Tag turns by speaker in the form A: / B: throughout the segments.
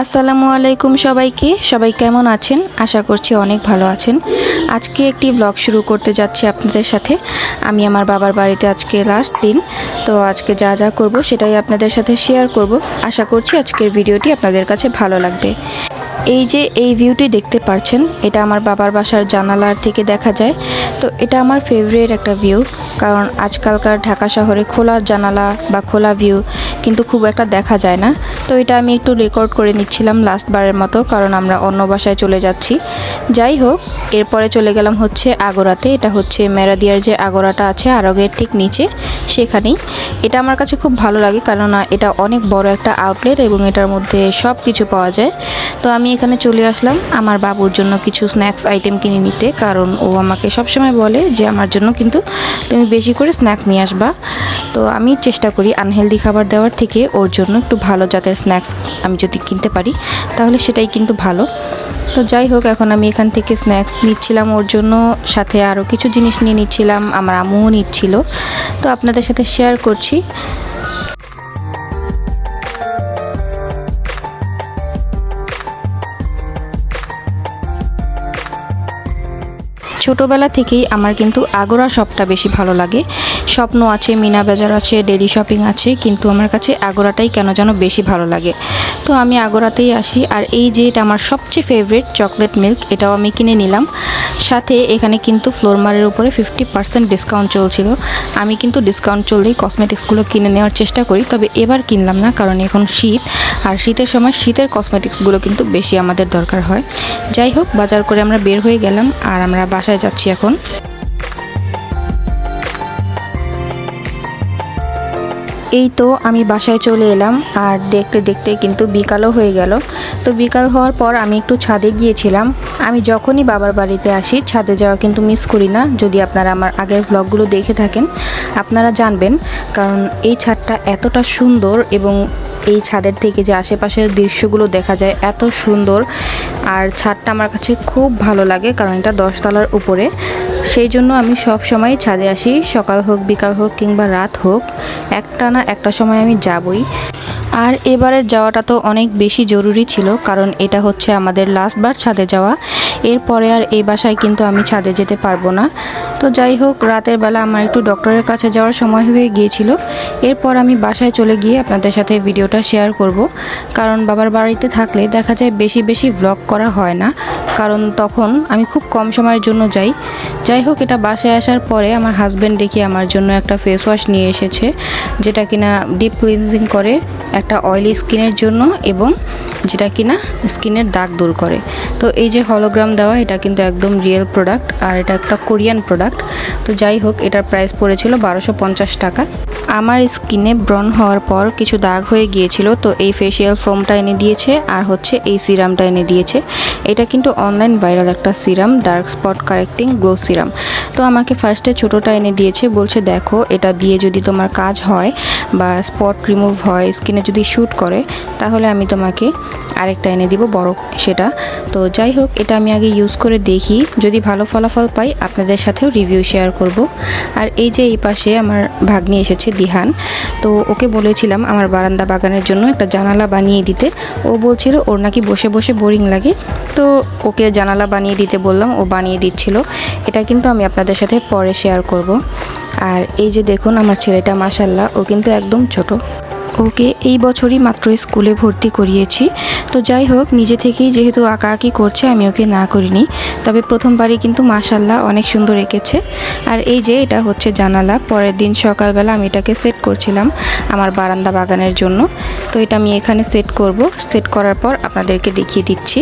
A: আসসালামু আলাইকুম সবাইকে। সবাই কেমন আছেন? আশা করছি অনেক ভালো আছেন। আজকে একটি ব্লগ শুরু করতে যাচ্ছি আপনাদের সাথে। আমি আমার বাবার বাড়িতে আজকে লাস্ট দিন। তো আজকে যা যা করব সেটাই আপনাদের সাথে শেয়ার করব। আশা করছি আজকের ভিডিওটি আপনাদের কাছে ভালো লাগবে। এই যে এই ভিউটি দেখতে পাচ্ছেন এটা আমার বাবার বাসার জানালার থেকে দেখা যায়। তো এটা আমার ফেভারিট একটা ভিউ কারণ আজকালকার ঢাকা শহরে খোলা জানালা বা খোলা ভিউ কিন্তু খুব একটা দেখা যায় না। তো এটা আমি একটু রেকর্ড করে নিচ্ছিলাম লাস্ট বারের মতো, কারণ আমরা অন্য বাসায় চলে যাচ্ছি। যাই হোক, এরপরে চলে গেলাম হচ্ছে আগোরাতে। এটা হচ্ছে মেরাদিয়ার যে আগোরাটা আছে, আরগের ঠিক নিচে, সেখানেই। এটা আমার কাছে খুব ভালো লাগে কেননা এটা অনেক বড় একটা আউটলেট এবং এটার মধ্যে সব কিছু পাওয়া যায়। তো আমি এখানে চলে আসলাম আমার বাবুর জন্য কিছু স্ন্যাক্স আইটেম কিনে নিতে, কারণ ও আমাকে সবসময় বলে যে আমার জন্য কিন্তু তুমি বেশি করে স্ন্যাক্স নিয়ে আসবা। তো আমি চেষ্টা করি আনহেলদি খাবার দেওয়ার থেকে ওর জন্য একটু ভালো জাতের স্ন্যাক্স আমি যদি কিনতে পারি, তাহলে সেটাই কিন্তু ভালো। তো যাই হোক, এখন আমি এখান থেকে স্ন্যাক্স নিচ্ছিলাম, ওর জন্য সাথে আরও কিছু জিনিস নিয়ে নিচ্ছিলাম, আমার আম্মুও নিচ্ছিল। তো আপনাদের সাথে শেয়ার করছি। ছোটোবেলা থেকেই আমার কিন্তু আগোরা শপটা বেশি ভালো লাগে। স্বপ্ন আছে, মিনা বাজার আছে ডেলি শপিং আছে, কিন্তু আমার কাছে আগোরাটাই কেন যেন বেশি ভালো লাগে। তো আমি আগোরাতেই আসি। আর এই যে এটা আমার সবচেয়ে ফেভারিট চকলেট মিল্ক এটাও আমি কিনে নিলাম। সাথে এখানে কিন্তু ফ্লোরমারের উপরে ফিফটি পার্সেন্ট ডিসকাউন্ট চলছিল। আমি কিন্তু ডিসকাউন্ট চললেই কসমেটিক্সগুলো কিনে নেওয়ার চেষ্টা করি, তবে এবার কিনলাম না, কারণ এখন শীত। আর শীতের সময় শীতের কসমেটিক্সগুলো কিন্তু বেশি আমাদের দরকার হয়। যাই হোক, বাজার করে আমরা বের হয়ে গেলাম আর আমরা বাসায় যাচ্ছি এখন। এই তো আমি বাসায় চলে এলাম, আর দেখতে দেখতে কিন্তু বিকালও হয়ে গেল। তো বিকাল হওয়ার পর আমি একটু ছাদে গিয়েছিলাম। আমি যখনই বাবার বাড়িতে আসি, ছাদে যাওয়া কিন্তু মিস করি না। যদি আপনারা আমার আগের ব্লগগুলো দেখে থাকেন, আপনারা জানবেন কারণ এই ছাদটা এতটা সুন্দর এবং এই ছাদের থেকে যে আশেপাশের দৃশ্যগুলো দেখা যায় এত সুন্দর। আর ছাদটা আমার কাছে খুব ভালো লাগে কারণ এটা দশতলার উপরে। সেই জন্য আমি সব সময় ছাদে আসি, সকাল হোক, বিকাল হোক কিংবা রাত হোক, একটা না একটা সময় আমি যাবই। আর এবারের যাওয়াটা তো অনেক বেশি জরুরি ছিল, কারণ এটা হচ্ছে আমাদের লাস্টবার ছাদে যাওয়া। এরপরে আর এই বাসায় কিন্তু আমি ছাদে যেতে পারব না। তো যাই হোক, রাতের বেলা আমার একটু ডক্টরের কাছে যাওয়ার সময় হয়ে গিয়েছিল। এরপর আমি বাসায় চলে গিয়ে আপনাদের সাথে ভিডিওটা শেয়ার করব। কারণ বাবার বাড়িতে থাকলে দেখা যায় বেশি বেশি ব্লগ করা হয় না। কারণ তখন আমি খুব কম সময়ের জন্য যাই। যাই হোক, এটা বাসায় আসার পরে আমার হাজব্যান্ড দেখি আমার জন্য একটা ফেস ওয়াশ নিয়ে এসেছে, যেটা কিনা ডিপ ক্লিনজিং করে, একটা অয়েলি স্কিনের জন্য এবং যেটা কিনা স্কিনের দাগ দূর করে। তো এই যে হলোগ্রাম দেওয়া, এটা কিন্তু একদম রিয়েল প্রোডাক্ট আর এটা একটা কোরিয়ান প্রোডাক্ট তো যাই হোক, এটার প্রাইস পড়েছিল বারোশো টাকা। আমার স্কিনে ব্রন হওয়ার পর কিছু দাগ হয়ে গিয়েছিল, তো এই ফেসিয়াল ফোমটা এনে দিয়েছে আর হচ্ছে এই সিরামটা এনে দিয়েছে। এটা কিন্তু অনলাইন ভাইরাল একটা serum dark spot correcting glow serum তো আমাকে ফার্স্টে ছোটোটা এনে দিয়েছে, বলছে, দেখো, এটা দিয়ে যদি তোমার কাজ হয় বা স্পট রিমুভ হয় স্কিনে যদি শ্যুট করে, তাহলে আমি তোমাকে আরেকটা এনে দিব বড় সেটা। তো যাই হোক, এটা আমি আগে ইউজ করে দেখি। যদি ভালো ফলাফল পাই, আপনাদের সাথেও রিভিউ শেয়ার করব। আর এই যে এই পাশে আমার ভাগ্নি এসেছে, দিহান। তো ওকে বলেছিলাম আমার বারান্দা বাগানের জন্য একটা জানালা বানিয়ে দিতে। ও বলছিল, ওর নাকি বসে বসে বোরিং লাগে। তো ওকে জানালা বানিয়ে দিতে বললাম, ও বানিয়ে দিচ্ছিল। এটা কিন্তু আমি আপনাদের সাথে পরে শেয়ার করব। আর এই যে দেখুন আমার ছেলেটা মাসাল্লাহ ও কিন্তু একদম ছোট। ওকে এই বছরই মাত্র স্কুলে ভর্তি করিয়েছি। তো যাই হোক, নিজে থেকেই যেহেতু আঁকা আঁকি করছে, আমি ওকে না করিনি। তবে প্রথমবারই কিন্তু মাশাল্লাহ অনেক সুন্দর এঁকেছে। আর এই যে এটা হচ্ছে জানালা, পরের দিন সকালবেলা আমি এটাকে সেট করছিলাম আমার বারান্দা বাগানের জন্য। তো এটা আমি এখানে সেট করব। সেট করার পর আপনাদেরকে দেখিয়ে দিচ্ছি।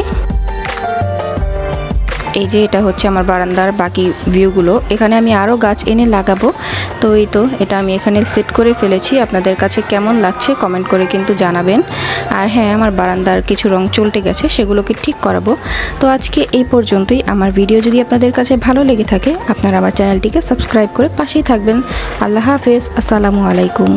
A: এই যে এটা হচ্ছে আমার বারান্দার বাকি ভিউগুলো এখানে আমি আরও গাছ এনে লাগাবো। তো এই তো, এটা আমি এখানে সেট করে ফেলেছি। আপনাদের কাছে কেমন লাগছে কমেন্ট করে কিন্তু জানাবেন। আর হ্যাঁ আমার বারান্দার কিছু রং চলতে গেছে, সেগুলোকে ঠিক করাবো। তো আজকে এই পর্যন্তই। আমার ভিডিও যদি আপনাদের কাছে ভালো লেগে থাকে, আপনারা আমার চ্যানেলটিকে সাবস্ক্রাইব করে পাশেই থাকবেন। আল্লাহ হাফেজ। আসসালামু আলাইকুম।